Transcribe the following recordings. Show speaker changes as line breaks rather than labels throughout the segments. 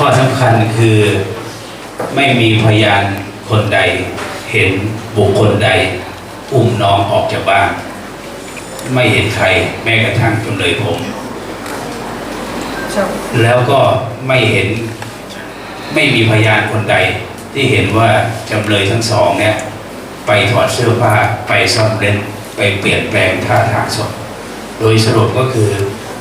ข้อสำคัญคือไม่มีพยานคนใด เห็นบุคคลใด อุ้มน้องออกจากบ้าน ไม่เห็นใครแม้กระทั่งจำเลยผม แล้วก็ไม่เห็นไม่มีพยานคนใด ที่เห็นว่าจำเลยทั้งสองเนี่ยไปถอดเสื้อผ้าไปซ่อนเร้นไปเปลี่ยนแปลงท่าทางศพโดยสรุปก็คือ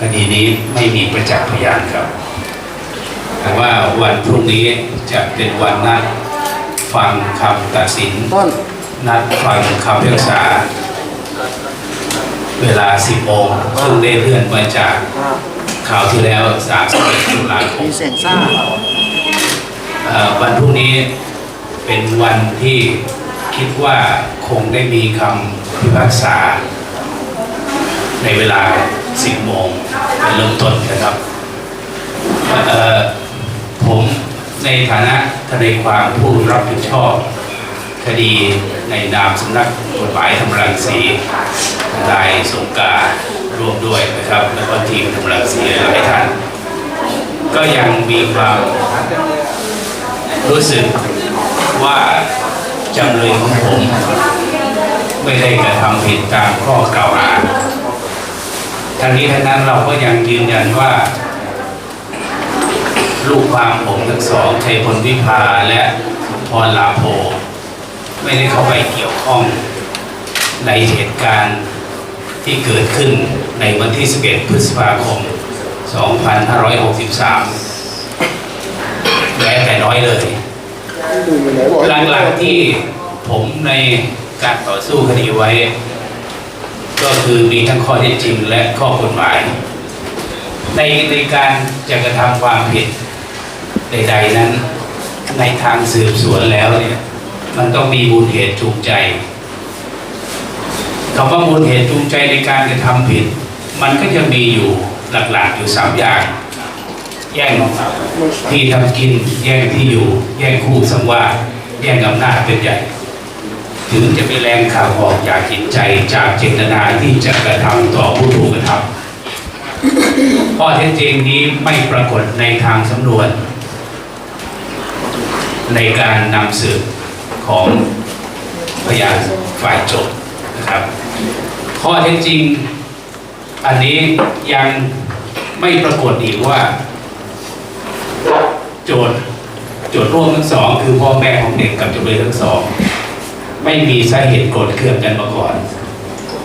คดีนี้ไม่มีประจักษ์พยานครับ แต่ว่าวันพรุ่งนี้จะเป็นวันนัดฟังคำตัดสิน
ต้น
นัดฟังคำพิพากษา เวลา 10โมงซึ่งได้เลื่อนมาจาก
อ่า
คราวที่แล้ว31ตุลาคม
มีเสียงซ่า
เอ่อวันพรุ่งนี้เป็นวันที่คิดว่าคงได้มีคำพิพากษา ในเวลา 10โมงเป็นเริ่มต้นนะครับเอ่อ ผมในฐานะทนายความผู้รับผิดชอบคดีในนามสำนักกฎหมายธรรมรังสีนายสงการร่วมด้วยนะครับ แล้วก็ทีมธรรมรังสีหลายท่าน ก็ยังมีความรู้สึกว่าจำเลยของผม ไม่ได้กระทำผิดตามข้อกล่าวหาทั้งนี้ทั้งนั้นเราก็ยังยืนยันว่า ลูกความผมทั้งสองชัยพลวิภาและพรลาโภไม่ได้เข้าไปเกี่ยวข้องในเหตุการณ์ที่เกิดขึ้นในวันที่ 11 พฤษภาคม 2563แม้แต่น้อยเลยหลักๆที่ผมในการต่อสู้คดีไว้ ก็คือมีทั้งข้อเท็จจริงและข้อกฎหมาย ในในการจะกระทำความผิด ใดๆนั้น ในทางสืบสวนแล้วเนี่ยมันต้องมีมูลเหตุจูงใจคำว่ามูลเหตุจูงใจในการกระทำผิด มันก็จะมีอยู่หลักๆอยู่สามอย่าง แย่งที่ทำกิน แย่งที่อยู่ แย่งคู่สังวาสแย่งอำนาจเป็นใหญ่ถึงจะเป็นแรงข่าวออกจากจิตใจจากเจตนาที่จะกระทำต่อผู้ถูกกระทำข้อเท็จจริงนี้ไม่ปรากฏในทางสำนวน ในการนำสืบของพยานฝ่ายโจทย์นะครับ ข้อเท็จจริงอันนี้ยังไม่ปรากฏอีกว่า โจทย์โจทย์ร่วมทั้งสอง คือพ่อแม่ของเด็กกับจำเลยทั้งสอง ไม่มีสาเหตุโกรธเคืองกันมาก่อน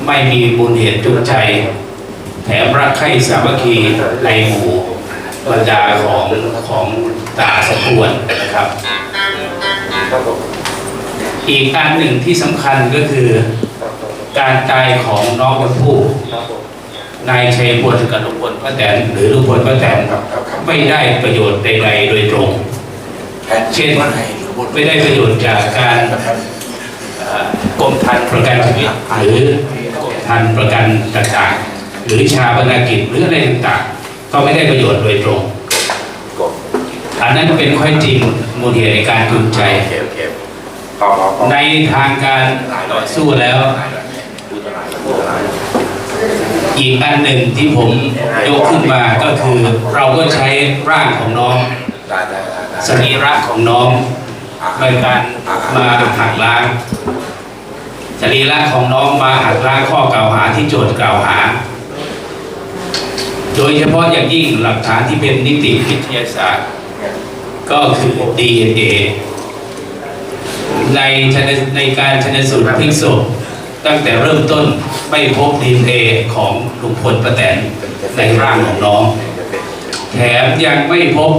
ไม่มีมูลเหตุจูงใจ แถมรักใคร่สามัคคีในหมู่บรรดาของของตาสมควรนะครับ อีกอันหนึ่งที่สำคัญก็คือการตายของน้องชมพู่นายชัยพลกับลุงพลป้าแตนหรือลุงพลป้าแตนไม่ได้ประโยชน์ใดๆโดยตรงเช่นไม่ได้ประโยชน์จากการเอ่อกรมธรรม์ประกันชีวิตหรือกรมธรรม์ประกันต่างๆ หรือชาบนากิจหรืออะไรต่างๆ ก็ไม่ได้ประโยชน์โดยตรง อันนั้นเป็นข้อจริงมูลเหตุในการจูงใจ
โอเคโอเคพอพอพอ
ในทางการต่อสู้แล้วอีกอันหนึ่งที่ผมยกขึ้นมาก็คือเราก็ใช้ร่างของน้อง
ได้ได้ได้ได้
สรีระของน้องในการมาหักล้างสรีระของน้องมาหักล้างข้อกล่าวหาที่โจทย์กล่าวหา โดยเฉพาะอย่างยิ่งหลักฐานที่เป็นนิติวิทยาศาสตร์ ก็คือ DNA ในชนในการชนสูตรพลิกศพตั้งแต่เริ่มต้นไม่พบ DNA ของลุงพลป้าแตนในร่างของน้อง แถมยังไม่พบ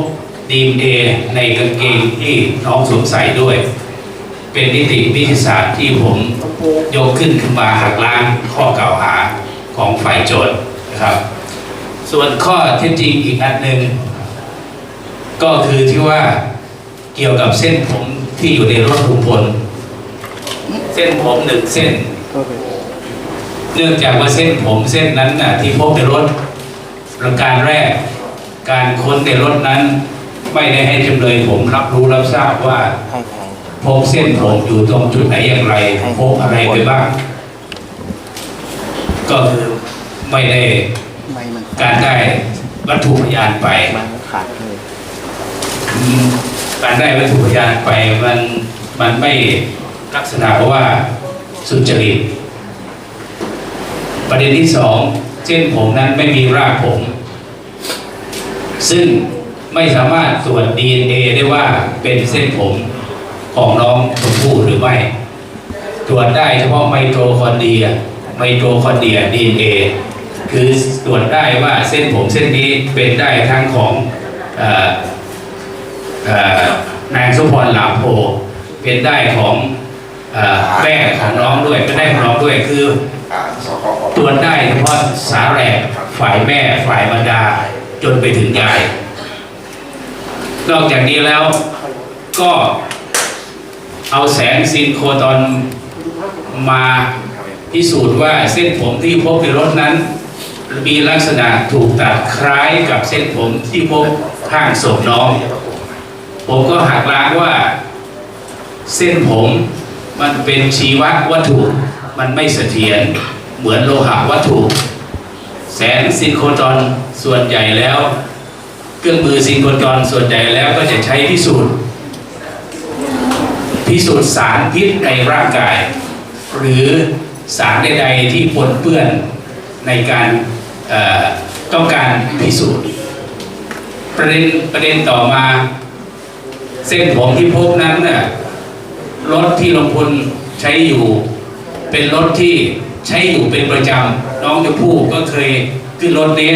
ดีเอในกางเกงที่น้องสวมใส่ด้วย เป็นนิติวิทยาศาสตร์ที่ผมยกขึ้นขึ้นมาหักล้างข้อกล่าวหาของฝ่ายโจทย์นะครับ ส่วนข้อเท็จจริงอีกอันหนึ่ง ก็คือที่ว่าเกี่ยวกับเส้นผมที่อยู่ในรถลุงพล เส้นผมหนึ่งเส้น เนื่องจากว่าเส้นผมเส้นนั้นน่ะที่พบในรถประการแรก การค้นในรถนั้น ไม่ได้ให้จำเลยผมรับรู้รับทราบว่า
ให้ใคร
พบเส้นผมอยู่ตรงจุดไหนอย่างไรพบอะไรไปบ้าง ก็คือไม่ได้
ไม่มัน
การได้วัตถุพยานไป
มันขาดเลย
อืม การได้วัตถุพยานไปมันมันไม่ลักษณะว่าสุจริต ประเด็นที่สองเส้นผมนั้นไม่มีรากผม ซึ่งไม่สามารถตรวจ DNA ได้ว่าเป็นเส้นผมของน้องชมพู่หรือไม่ ตรวจได้เฉพาะไมโตคอนเดรีย ไมโตคอนเดรีย DNA คือตรวจได้ว่าเส้นผมเส้นนี้เป็นได้ทั้งของอ นางสุพรหลาโพเป็นได้ของอแม่ของน้องด้วยเป็นได้ของน้องด้วยคือตรวจได้เฉพาะสาแหรกฝ่ายแม่ฝ่ายบรรดาจนไปถึงยาย นอกจากนี้แล้วก็เอาแสงซินโครตอนมาพิสูจน์ว่าเส้นผมที่พบในรถนั้น มีลักษณะถูกตัดคล้ายกับเส้นผมที่พบข้างศพน้อง ผมก็หักล้างว่า เส้นผมมันเป็นชีววัตถุ มันไม่เสถียรเหมือนโลหะวัตถุ แสงซินโครตอนส่วนใหญ่แล้ว เครื่องมือซินโครตอนส่วนใหญ่แล้วก็จะใช้พิสูจน์พิสูจน์สารพิษในร่างกาย หรือสารใดๆที่ปนเปื้อนในการเอ่อต้องการพิสูจน์ประเด็นประเด็นต่อมา เส้นผมที่พบนั้นน่ะรถที่ลงพลใช้อยู่ เป็นรถที่ใช้อยู่เป็นประจำน้องชมพู่ก็เคยขึ้นรถนี้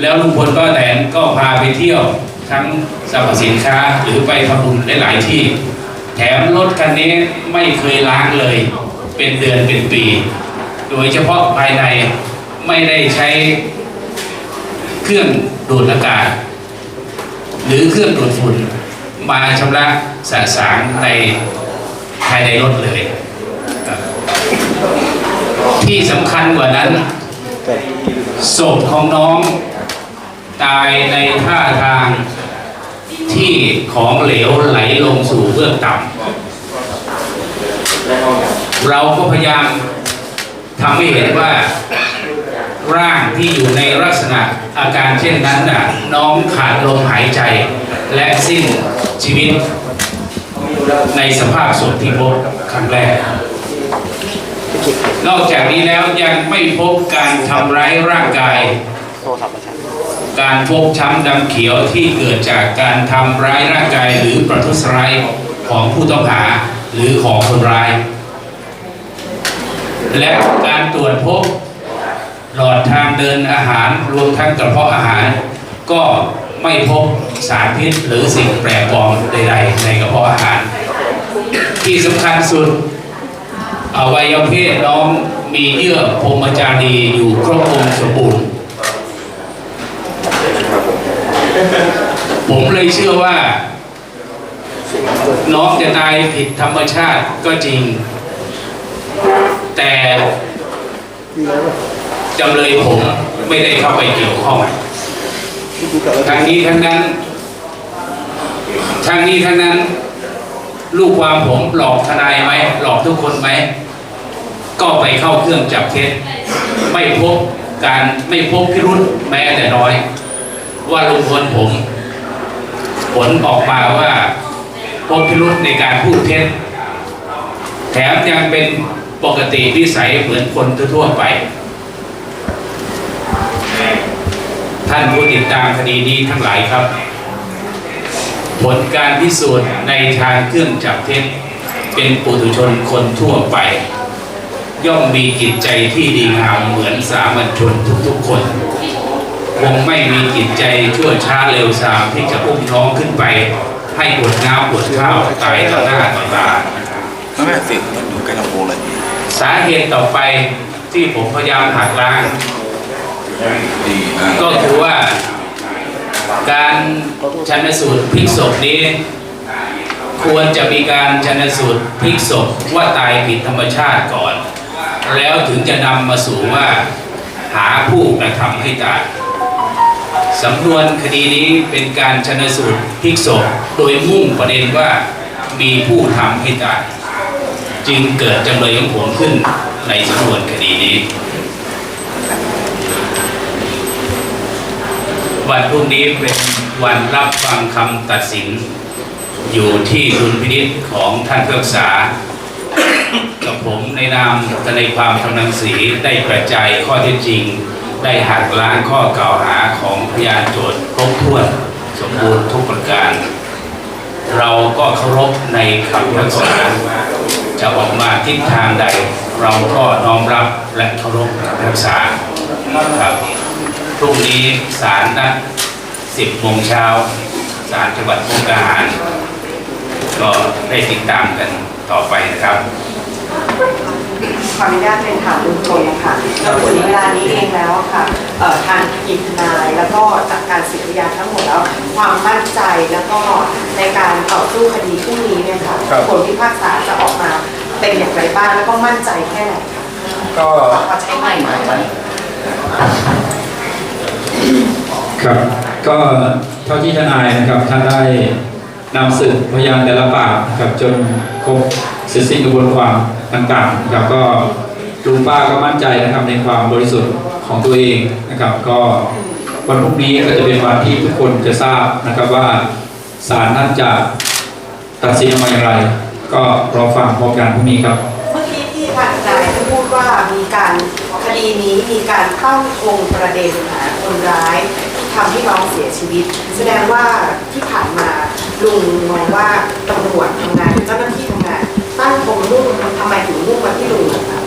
แล้วลุงพลก็แตนก็พาไปเที่ยวทั้งสรรพสินค้าหรือไปทำบุญหลายๆที่ แถมรถคันนี้ไม่เคยล้างเลย เป็นเดือนเป็นปี โดยเฉพาะภายในไม่ได้ใช้เครื่องดูดอากาศหรือเครื่องดูดฝุ่น มาชำระสะสางในภายในรถเลย ที่สำคัญกว่านั้นศพของน้องตายในท่าทางที่ของเหลวไหลลงสู่เบื้องต่ำเราก็พยายามทำให้เห็นว่าร่างที่อยู่ในลักษณะอาการเช่นนั้นน่ะน้องขาดลมหายใจ และสิ้นชีวิตในสภาพศพที่พบครั้งแรก นอกจากนี้แล้วยังไม่พบการทำร้ายร่างกาย การฟกช้ำดำเขียวที่เกิดจากการทำร้ายร่างกายหรือประทุษร้ายของผู้ต้องหาหรือของคนร้าย และการตรวจพบหลอดทางเดินอาหารรวมทั้งกระเพาะอาหาร ก็ ไม่พบสารพิษหรือสิ่งแปลกปลอมใดๆในกระเพาะอาหาร ที่สำคัญสุดอวัยวะเพศน้องมีเยื่อพรมจารีอยู่ครบองค์สมบูรณ์ผมเลยเชื่อว่า น้องจะตายผิดธรรมชาติก็จริง แต่จำเลยผมไม่ได้เข้าไปเกี่ยวข้อง ทั้งนี้ทั้งนั้นทั้งนี้ทั้งนั้น ลูกความผมหลอกทนายไหมหลอกทุกคนไหมก็ไปเข้าเครื่องจับเท็จไม่พบการไม่พบพิรุษแม้แต่น้อย ว่าลุงพลผม ผลออกมาว่าพบพิรุษในการพูดเท็จแถมยังเป็นปกติวิสัยเหมือนคนทั่วไป ท่านผู้ติดตามคดีนี้ทั้งหลายครับ ผลการพิสูจน์ในทางเครื่องจับเท็จเป็นปุถุชนคนทั่วไป ย่อมมีจิตใจที่ดีงามเหมือนสามัญชนทุกๆคนคงไม่มีจิตใจชั่วช้าเร็วสามที่จะอุ้มน้องขึ้นไป ให้ปวดน้ำปวดข้าวตายต่อหน้าต่อตา
ไม่ไม่เสียงมันอยู่ใกล้ลำโพงเลย
สาเหตุต่อไปที่ผมพยายามหักล้าง
ดีอะ
ก็คือว่า การชันสูตรพลิกศพนี้ ควรจะมีการชันสูตรพลิกศพว่าตายผิดธรรมชาติก่อน แล้วถึงจะนำมาสู่ว่าหาผู้กระทำให้ตายสำนวนคดีนี้เป็นการชันสูตรพลิกศพโดยมุ่งประเด็นว่ามีผู้ทำให้ตายจึงเกิดจำเลยของผมขึ้นในสำนวนคดีนี้ วันพรุ่งนี้เป็นวันรับฟังคำตัดสิน อยู่ที่ดุลพินิษของท่านเพิพากษา กับผมในนามทนายความทำหนังสือได้กระจายข้อเท็จจริง ได้หักล้างข้อกล่าวหาของพยานโจทย์ครบถ้วนสมบูรณ์ทุกประการ เราก็เคารพในคำพิพากษาจะออกมาทิศทางใด เราก็น้อมรับและเคารพคำพิพากษาครับ พรุ่งนี้ศาลนัด10โมงเช้าศาลจังหวัดมุกดาหาร ก็ได้ติดตามกันต่อไปนะครับ
ขออนุญาตเป็นถามลุงพลนะคะแล้วถึงเวลานี้เองแล้วอะค่ะเอ่อทางทีมทนายแล้วก็จากการสืบพยานทั้งหมดแล้ว ความมั่นใจแล้วก็ในการต่อสู้คดีพรุ่งนี้เนี่ยค่ะ
ครับ
ผลพิพากษาจะออกมาเป็นอย่างไรบ้างแล้วก็มั่นใจแค่ไหนคะ
ก็
ขอใช้ใหม่ไหม
ครับ ก็เท่าที่ทนายนะครับท่านได้นำสืบพยานแต่ละปากนะครับจนครบเสร็จสิ้นกระบวนความต่างๆนะครับก็ลุงป้าก็มั่นใจนะครับในความบริสุทธิ์ของตัวเองนะครับ ก็วันพรุ่งนี้ก็จะเป็นวันที่ทุกคนจะทราบนะครับว่าศาลท่านจะตัดสินออกมาอย่างไร ก็รอฟังพร้อมกันพรุ่งนี้ครับ
เมื่อกี้ที่ทางทนายได้พูดว่ามีการคดีนี้มีการตั้งธงประเด็นหาคนร้าย ที่ทำให้น้องเสียชีวิต แสดงว่าที่ผ่านมาลุงมองว่าตำรวจทำงานเจ้าหน้าที่ทำงานตั้งธงมุ่งทำไมถึงมุ่งมาที่ลุงอะคะ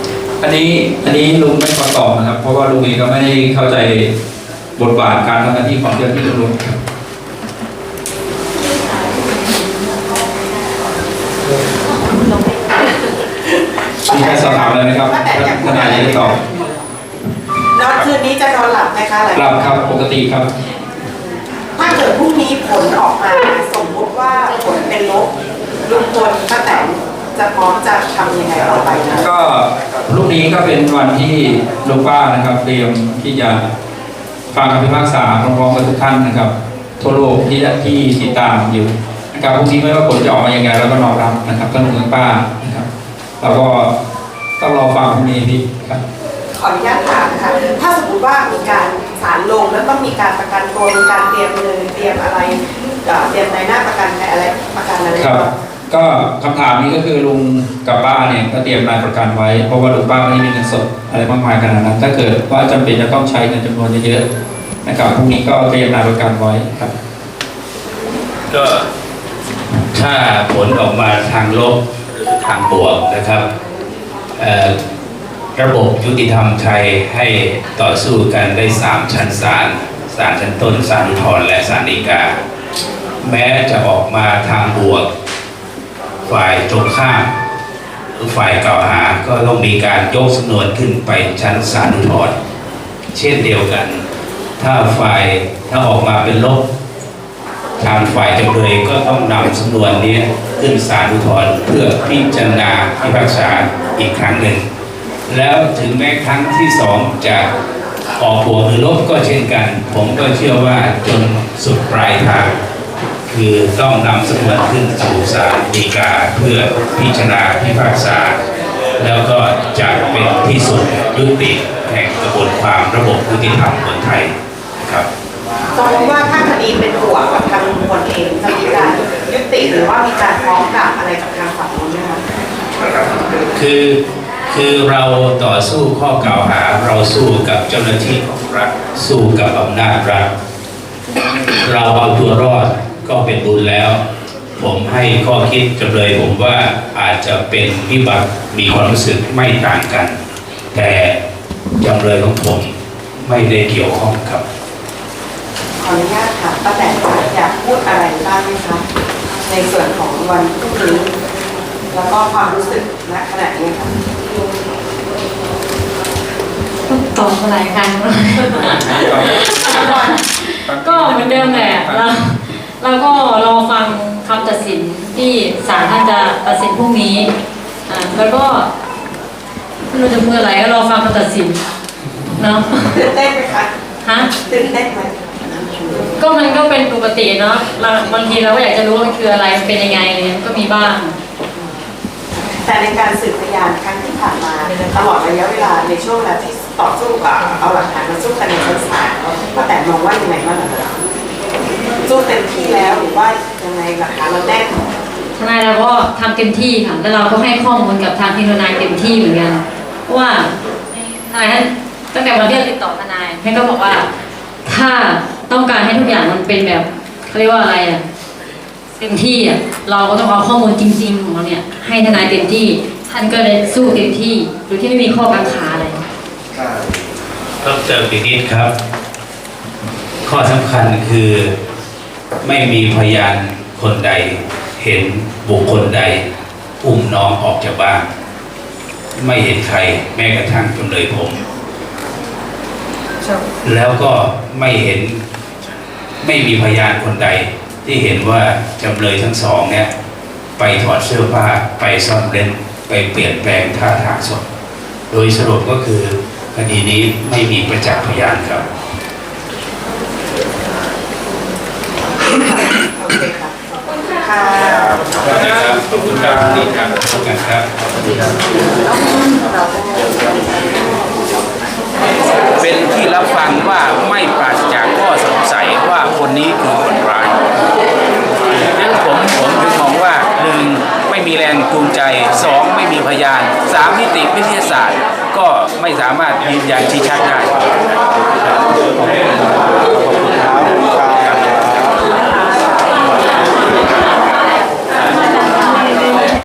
อันนี้อันนี้ลุงไม่ขอตอบนะครับ เพราะว่าลุงเองก็ไม่ได้เข้าใจบทบาทการทำหน้าที่ของเจ้าหน้าที่ตำรวจครับมีใครสอบถามอะไรไหมครับทนายจะได้ตอบ
แล้วคื นนี้จะนอนหลับไหมคะหลัง
รับครับปกติครับ
ถ้าเกิดพรุ่งนี้ผลออกมาสมมุติว่าผลเป็นลบลุงพลป้าแตนจะพร้อมจะทำยังไงต่อไปนะ
ก็พรุ่งนี้ก็เป็นวันที่ลุงป้านะครับ เตรียมที่จะฟังคำพิพากษาพร้อมๆกับทุกท่านนะครับทั่วโลกที่ที่ติดตามอยู่นะครับพรุ่งนี้ไม่ว่าผลจะออกมาอย่างไรเราก็น้อมรับนะครับท่านลุงท่านป้านะครับ แล้วก็ต้องรอฟังพรุ่งนี้พี่ครับ
ขออนุญาตถามนะคะถ้าสมมติว่ามีการศาลลงแล้วต้องมีการประกันตัวมีการเตรียมเงินเตรียมอะไรเอ่อเตรียมในหน้าประกันอะไรประกันอะไร
ครับ ก็คำถามนี้ก็คือลุงกับป้าเนี่ยก็เตรียมนายประกันไว้ เพราะว่าลุงป้าไม่ได้มีเงินสดอะไรมากมายขนาดนั้น ถ้าเกิดว่าจำเป็นจะต้องใช้เงินจำนวนเยอะๆนะครับพรุ่งนี้ก็เตรียมนายประกันไว้ครับ
ก็ถ้าผลออกมาทางลบหรือทางบวกนะครับเอ่อ ระบบยุติธรรมไทยให้ต่อสู้กันได้สามชั้นศาลศาลชั้นต้นศาลอุทธรและศาลฎีกา แม้จะออกมาทางบวก ฝ่ายตรงข้ามหรือฝ่ายกล่าวหาก็ต้องมีการยกสำนวนขึ้นไปชั้นศาลอุทธรเช่นเดียวกัน ถ้าฝ่ายถ้าออกมาเป็นลบทางฝ่ายจำเลยก็ต้องนำสำนวนนี้ขึ้นศาลอุทธรเพื่อพิจารณาพิพากษาอีกครั้งหนึ่ง แล้วถึงแม้ครั้งที่สองจะออกบวกหรือลบก็เช่นกัน ผมก็เชื่อว่าจนสุดปลายทาง คือต้องนำสำนวนขึ้นสู่ศาลฎีกาเพื่อพิจารณาพิพากษา แล้วก็จะเป็นที่สุดยุติแห่งกระบวนความระบบยุติธรรมคนไทยครับ
สมมติว่าถ้าคดีเป็นบวกกับทางลุงพลเองจะมีการยุติหรือว่ามีการฟ้องกลับอะไรกับทางฝั่งนู้นไหมคะ
คือ คือเราต่อสู้ข้อกล่าวหาเราสู้กับเจ้าหน้าที่ของรัฐสู้กับอำนาจรัฐเราเอาตัวรอดก็เป็นบุญแล้ว ผมให้ข้อคิดจำเลยผมว่าอาจจะเป็นวิบัติมีความรู้สึกไม่ต่างกัน แต่จำเลยของผมไม่ได้เกี่ยวข้องครับ
ขออนุญาตค่ะป้าแตนอยากพูดอะไรบ้างไหมคะในส่วนของวันพรุ่งนี้ แล้วก็ความรู้สึกณขณะนี้ค่ะ
ตอบมาหลายครั้งแล้วก็เหมือนเดิมแหละเราเราก็รอฟังคำตัดสินที่ศาลท่านจะตัดสินพรุ่งนี้อ่าแล้วก็ไม่รู้จะพูดอะไรก็รอฟังคำตัดสินเนาะ
ตื่นเต้นไหมคะ
ฮะ
ตื่นเต้นไหม
ก็มันก็เป็นปกติเนาะเราบางทีเราก็อยากจะรู้ว่ามันคืออะไรมันเป็นยังไงอะไรเงี้ยก็มีบ้าง
แต่ในการสืบพยานครั้งที่ผ่านมาตลอดระยะเวลาในช่วงเวลาที่ต่อสู้กับเอาหลักฐานมาสู้กันในชั้นศาลป้าแตนมองว่ายังไงบ้างคะสู้เต็มที่แล้วหรือว่ายังไงหลักฐานเราแน่น
ทนายเราก็ทำเต็มที่ค่ะแล้วเราก็ให้ข้อมูลกับทางทีมทนายเต็มที่เหมือนกันว่าทนายท่านตั้งแต่วันที่เราติดต่อทนายท่านก็บอกว่า ถ้าต้องการให้ทุกอย่างมันเป็นแบบเขาเรียกว่าอะไรอะ เต็มที่อะเราก็ต้องเอาข้อมูลจริงๆของเราเนี่ย ให้ทนายเต็มที่ ท่านก็เลยสู้เต็มที่โดยที่ไม่มีข้อกังขาอะไร
เพิ่มเติมอีกนิดครับ ข้อสำคัญคือไม่มีพยานคนใด เห็นบุคคลใดอุ้มน้องออกจากบ้าน ไม่เห็นใครแม้กระทั่งจำเลยผม แล้วก็ไม่เห็นไม่มีพยานคนใด ที่เห็นว่าจำเลยทั้งสองเนี่ยไปถอดเสื้อผ้าไปซ่อนเร้นไปเปลี่ยนแปลงท่าทางศพโดยสรุปก็คือคดีนี้ไม่มีประจักษ์พยานครับ
ค่ะขอบคุณค่ะ
ขอบคุณครับนี่ครับขอบคุณครับ
เป็
นที่รับฟังว่าไม่ปราศจากข้อสงสัยว่าคนนี้คือคนร้าย ผมผมถึงมองว่าหนึ่งไม่มีแรงจูงใจสองไม่มีพยานสามนิติวิทยาศาสตร์ ก็ไม่สามารถยืนยันชี้ชัดได้ขอบคุณครับ